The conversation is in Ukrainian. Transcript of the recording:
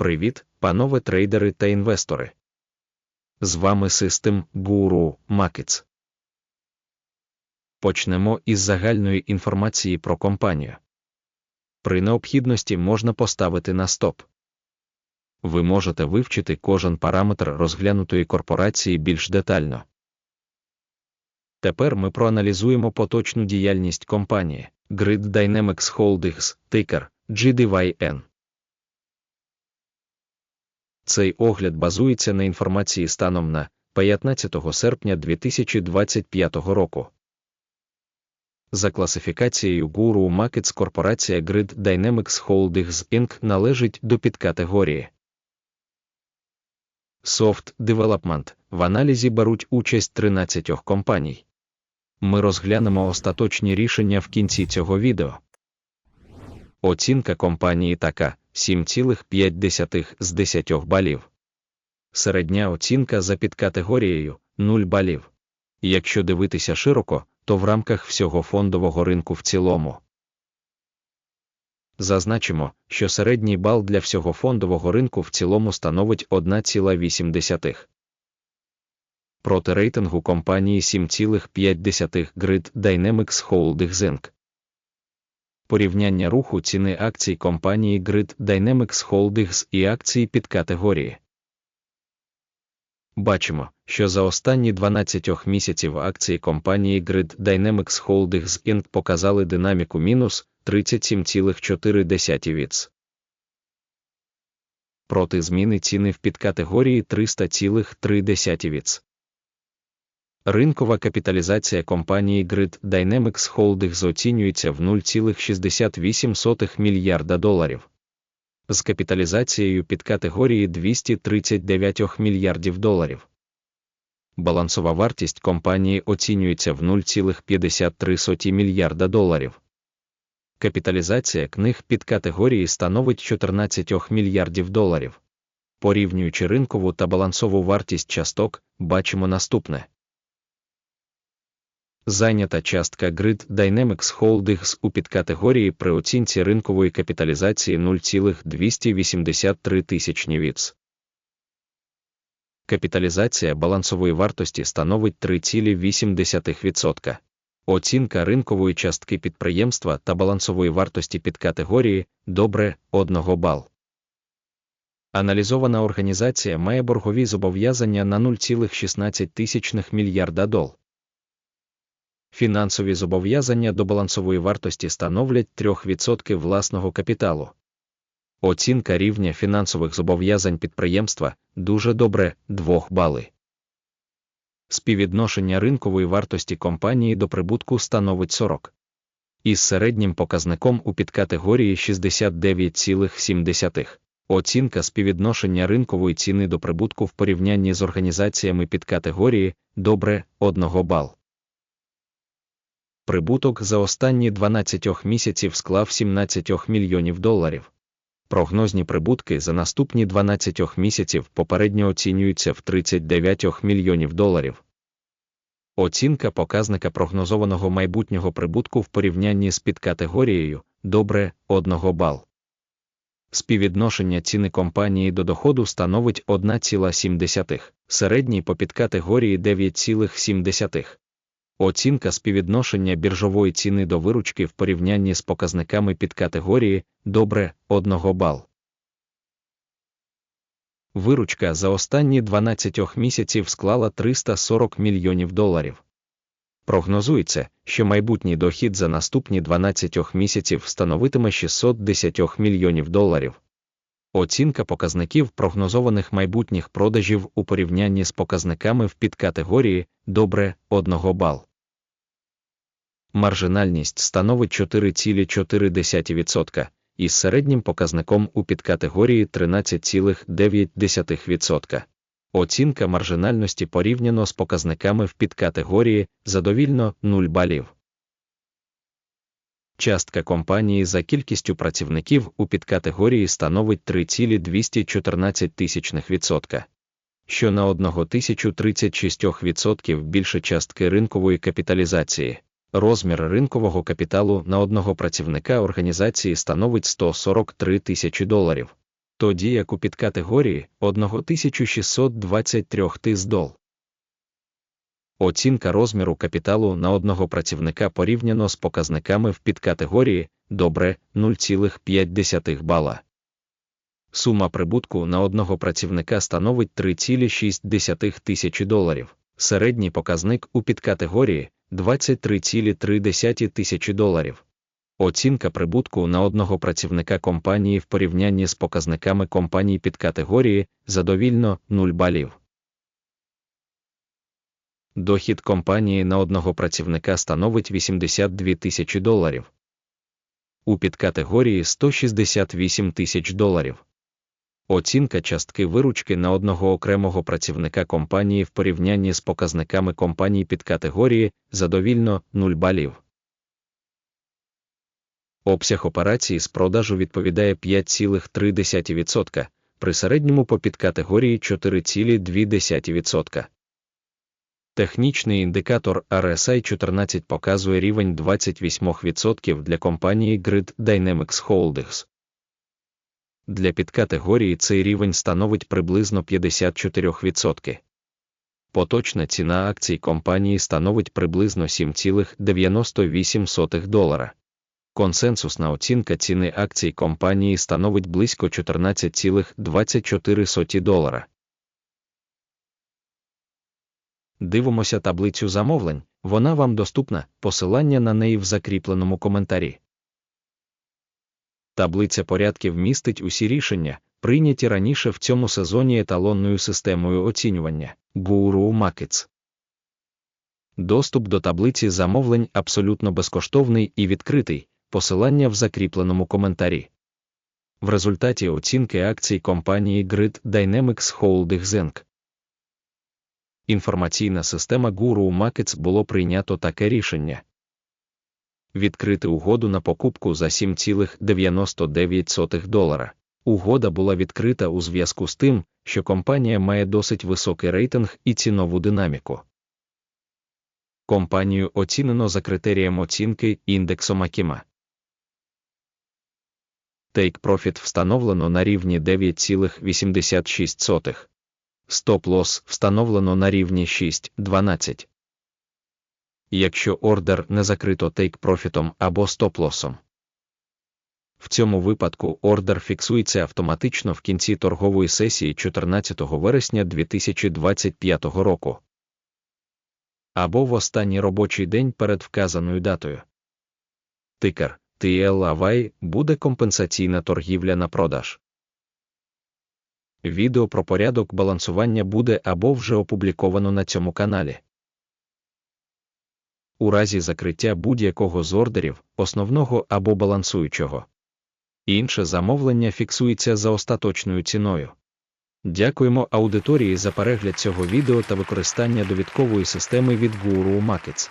Привіт, панове трейдери та інвестори. З вами System Guru Markets. Почнемо із загальної інформації про компанію. При необхідності можна поставити на стоп. Ви можете вивчити кожен параметр розглянутої корпорації більш детально. Тепер ми проаналізуємо поточну діяльність компанії Grid Dynamics Holdings, тикер GDYN. Цей огляд базується на інформації станом на 15 серпня 2025 року. За класифікацією Guru Markets корпорація Grid Dynamics Holdings Inc. належить до підкатегорії Soft Development. В аналізі беруть участь 13 компаній. Ми розглянемо остаточні рішення в кінці цього відео. Оцінка компанії така 7,5 з 10 балів. Середня оцінка за підкатегорією 0 балів. Якщо дивитися широко, то в рамках всього фондового ринку в цілому. Зазначимо, що середній бал для всього фондового ринку в цілому становить 1,8. Проти рейтингу компанії 7,5 Grid Dynamics Holdings Inc. Порівняння руху ціни акцій компанії Grid Dynamics Holdings і акції під категорії. Бачимо, що за останні 12 місяців акції компанії Grid Dynamics Holdings Inc. показали динаміку мінус 37,4 віц. Проти зміни ціни в підкатегорії 300,3 віц. Ринкова капіталізація компанії Grid Dynamics Holdings оцінюється в 0,68 мільярда доларів. З капіталізацією під категорії 239 мільярдів доларів. Балансова вартість компанії оцінюється в 0,53 мільярда доларів. Капіталізація книг під категорії становить 14 мільярдів доларів. Порівнюючи ринкову та балансову вартість часток, бачимо наступне. Зайнята частка Grid Dynamics Holdings у підкатегорії при оцінці ринкової капіталізації 0,283 тисячні віц. Капіталізація балансової вартості становить 3,8%. Оцінка ринкової частки підприємства та балансової вартості підкатегорії добре 1 бал. Аналізована організація має боргові зобов'язання на 0,16 мільярда дол. Фінансові зобов'язання до балансової вартості становлять 3% власного капіталу. Оцінка рівня фінансових зобов'язань підприємства дуже добре 2 бали. Співвідношення ринкової вартості компанії до прибутку становить 40. Із середнім показником у підкатегорії 69,7. Оцінка співвідношення ринкової ціни до прибутку в порівнянні з організаціями підкатегорії добре 1 бал прибуток за останні 12 місяців склав 17 мільйонів доларів. Прогнозні прибутки за наступні 12 місяців попередньо оцінюються в 39 мільйонів доларів. Оцінка показника прогнозованого майбутнього прибутку в порівнянні з підкатегорією добре 1 бал. Співвідношення ціни компанії до доходу становить 1,7, середній по підкатегорії 9,7. Оцінка співвідношення біржової ціни до виручки в порівнянні з показниками під категорії добре 1 бал. Виручка за останні 12 місяців склала 340 мільйонів доларів. Прогнозується, що майбутній дохід за наступні 12 місяців становитиме 610 мільйонів доларів. Оцінка показників прогнозованих майбутніх продажів у порівнянні з показниками в підкатегорії добре 1 бал маржинальність становить 4,4% із середнім показником у підкатегорії 13,9%. Оцінка маржинальності порівняно з показниками в підкатегорії задовільно 0 балів. Частка компанії за кількістю працівників у підкатегорії становить 3,214%, що на 1036% більше частки ринкової капіталізації. Розмір ринкового капіталу на одного працівника організації становить 143 тисячі доларів. тоді як у підкатегорії 1623 тис. Оцінка розміру капіталу на одного працівника порівняно з показниками в підкатегорії добре 0,5 бала. Сума прибутку на одного працівника становить 3,6 тисячі доларів. Середній показник у підкатегорії 23,3 тисячі доларів. Оцінка прибутку на одного працівника компанії в порівнянні з показниками компаній підкатегорії задовільно 0 балів. Дохід компанії на одного працівника становить 82 тисячі доларів. У підкатегорії 168 тисяч доларів. Оцінка частки виручки на одного окремого працівника компанії в порівнянні з показниками компаній підкатегорії задовільно 0 балів. Обсяг операцій з продажу відповідає 5,3%, при середньому по підкатегорії 4,2%. Технічний індикатор RSI 14 показує рівень 28% для компанії Grid Dynamics Holdings. Для підкатегорії цей рівень становить приблизно 54%. Поточна ціна акцій компанії становить приблизно 7,98 долара. Консенсусна оцінка ціни акцій компанії становить близько 14,24 долара. Дивимося таблицю замовлень, вона вам доступна, посилання на неї в закріпленому коментарі. Таблиця порядків містить усі рішення, прийняті раніше в цьому сезоні еталонною системою оцінювання Guru Markets. Доступ до таблиці замовлень абсолютно безкоштовний і відкритий, посилання в закріпленому коментарі. В результаті оцінки акцій компанії Grid Dynamics Holdings Inc. Інформаційна система Guru Markets було прийнято таке рішення. Відкрити угоду на покупку за 7,99 долара. Угода була відкрита у зв'язку з тим, що компанія має досить високий рейтинг і цінову динаміку. Компанію оцінено за критерієм оцінки індексом Акіма. Take Profit встановлено на рівні 9,86. Стоп-лосс встановлено на рівні 6,12. Якщо ордер не закрито take-профітом або стоп-лосом. В цьому випадку ордер фіксується автоматично в кінці торгової сесії 14 вересня 2025 року або в останній робочий день перед вказаною датою. Тикер TLAVI буде компенсаційна торгівля на продаж. Відео про порядок балансування буде або вже опубліковано на цьому каналі. У разі закриття будь-якого з ордерів, основного або балансуючого. Інше замовлення фіксується за остаточною ціною. Дякуємо аудиторії за перегляд цього відео та використання довідкової системи від Guru Markets.